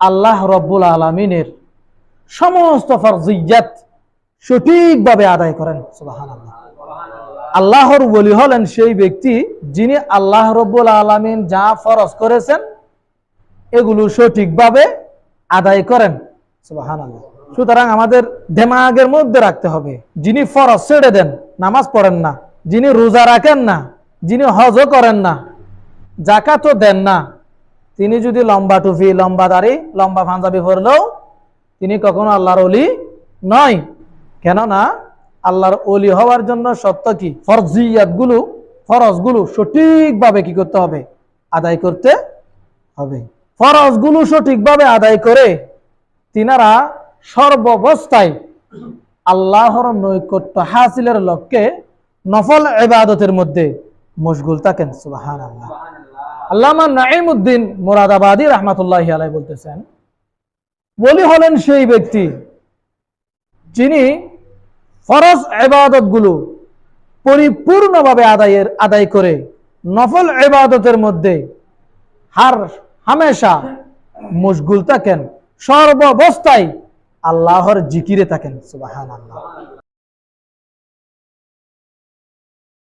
আল্লাহ সঠিকভাবে আদায় করেন আল্লাহর বলি হলেন সেই ব্যক্তি যিনি আল্লাহ রব্বুল আলমিন যা ফরজ করেছেন, এগুলো সঠিকভাবে আদায় করেন সুবাহান সুতরাং আমাদের দেমাগের মধ্যে রাখতে হবে। যিনি ফরজ ছেড়ে দেন, নামাজ পড়েন না। যিনি রোজা রাখেন না, যিনি হজও করেন না জাকাতও দেন না। তিনি যদি লম্বা টুফি লম্বা দাড়ি, লম্বা পাঞ্জাবি পরলেও তিনি কখনো আল্লাহর অলি নয়। কেননা আল্লাহর অলি হওয়ার জন্য সত্য কি? ফরজিয়াতগুলো ফরজগুলো সঠিকভাবে কি করতে হবে? আদায় করতে হবে। ফরজগুলো সঠিকভাবে আদায় করে তিনারা সর্বাবস্থায় আল্লাহর নৈকট্য হাসিলের লক্ষ্যে নফল ইবাদতের মধ্যে মশগুল থাকেন সুবাহান আল্লাহ আল্লামা নাইমুদ্দিন মোরাদাবাদী রহমাতুল্লাহ আলাই বলতেছেন বলি হলেন সেই ব্যক্তি যিনি ফরজ এবাদতগুলো পরিপূর্ণভাবে আদায়ের আদায় করে নফল এবাদতের মধ্যে হার হামেশা মশগুল থাকেন। সর্বাবস্থায় আল্লাহর জিকিরে থাকেন সুবাহান আল্লাহ